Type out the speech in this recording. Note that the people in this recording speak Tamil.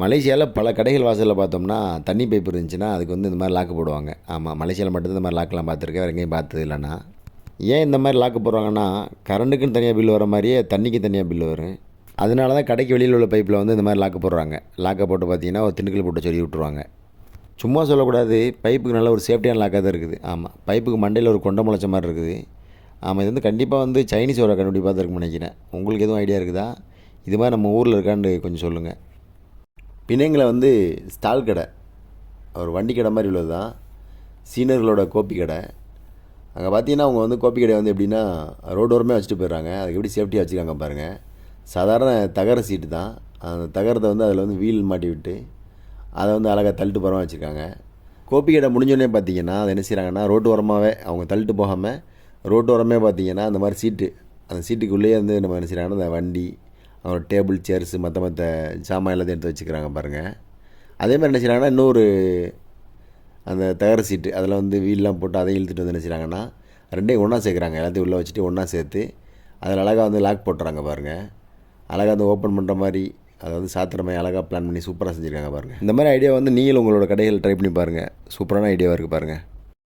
மலேசியாவில் பல கடைகள் வாசலில் பார்த்தோம்னா தண்ணி பைப் இருந்துச்சுன்னா அதுக்கு வந்து இந்த மாதிரி லாக்கு போடுவாங்க. ஆமாம் மலேசியாவில் மட்டும் இந்த மாதிரி லாக்கெலாம் பார்த்துருக்கேன். வேறு எங்கேயும் பார்த்தது இல்லைண்ணா. ஏன் இந்த மாதிரி லாக்கு போடுறாங்கன்னா கரண்ட்டுக்குன்னு தனியாக பில் வர மாதிரியே தண்ணிக்கு தனியாக பில் வரும். அதனால தான் கடைக்கு வெளியில் உள்ள பைப்பில் வந்து இந்த மாதிரி லாக்கு போடுறாங்க. லாக்கை போட்டு பார்த்தீங்கன்னா ஒரு திண்டுக்கல் போட்டு சொல்லி விட்ருவாங்க சும்மா சொல்லக்கூடாது பைப்புக்கு நல்ல ஒரு சேஃப்டியான லாக்காக தான் இருக்குது. ஆமாம் பைப்புக்கு மண்டையில் ஒரு கொண்டை முளைச்ச மாதிரி இருக்குது. ஆமாம் இது வந்து கண்டிப்பாக வந்து சைனீஸோட கண்டுபிடிப்பாக தான் இருக்குன்னு நினைக்கிறேன். உங்களுக்கு எதுவும் ஐடியா இருக்குதா? இது மாதிரி நம்ம ஊரில் இருக்கான்னு கொஞ்சம் சொல்லுங்கள் பிணைங்களை வந்து ஸ்டால் கடை. ஒரு வண்டி கடை மாதிரி உள்ளது தான் சீனர்களோட கோப்பி கடை. அங்கே பார்த்தீங்கன்னா அவங்க வந்து கோப்பி கடை வந்து எப்படின்னா ரோடோரமே வச்சுட்டு போயிடுறாங்க. அதுக்கு எப்படி சேஃப்டியாக வச்சுருக்காங்க பாருங்கள் சாதாரண தகர சீட்டு தான். அந்த தகரத்தை வந்து அதில் வந்து வீல் மாட்டி விட்டு அதை வந்து அழகாக தள்ளிட்டு போகிறோம் வச்சுருக்காங்க. கோப்பி கடை முடிஞ்சோடனே பார்த்தீங்கன்னா அதை என்ன செய்கிறாங்கன்னா ரோட்டு ஓரமாகவே அவங்க தள்ளிட்டு போகாமல் ரோட்டு ஓரமே பார்த்தீங்கன்னா அந்த மாதிரி சீட்டு அந்த சீட்டுக்குள்ளேயே வந்து நம்ம என்ன செய்கிறாங்கன்னா அந்த வண்டி அவரோட டேபிள் சேர்ஸு மற்ற மற்ற சாமான் எல்லாத்தையும் எடுத்து வச்சுக்கிறாங்க பாருங்கள் அதே மாதிரி என்ன செய்கிறாங்கன்னா இன்னொரு அந்த தகர சீட்டு அதில் வந்து வீல்லாம் போட்டு அதையும் இழுத்துட்டு வந்து என்ன செய்கிறாங்கன்னா ரெண்டையும் ஒன்றா சேர்க்குறாங்க. எல்லாத்தையும் உள்ளே வச்சுட்டு ஒன்றா சேர்த்து அதில் அழகாக வந்து லாக் போட்டுறாங்க பாருங்கள் அழகாக வந்து ஓப்பன் பண்ணுற மாதிரி அதை வந்து சாத்துற அழகாக பிளான் பண்ணி சூப்பராக செஞ்சுருக்காங்க பாருங்கள் இந்த மாதிரி ஐடியா வந்து நீங்களும் உங்களோட கடைகள் ட்ரை பண்ணி பாருங்கள் சூப்பரான ஐடியாவாக இருக்குது பாருங்கள்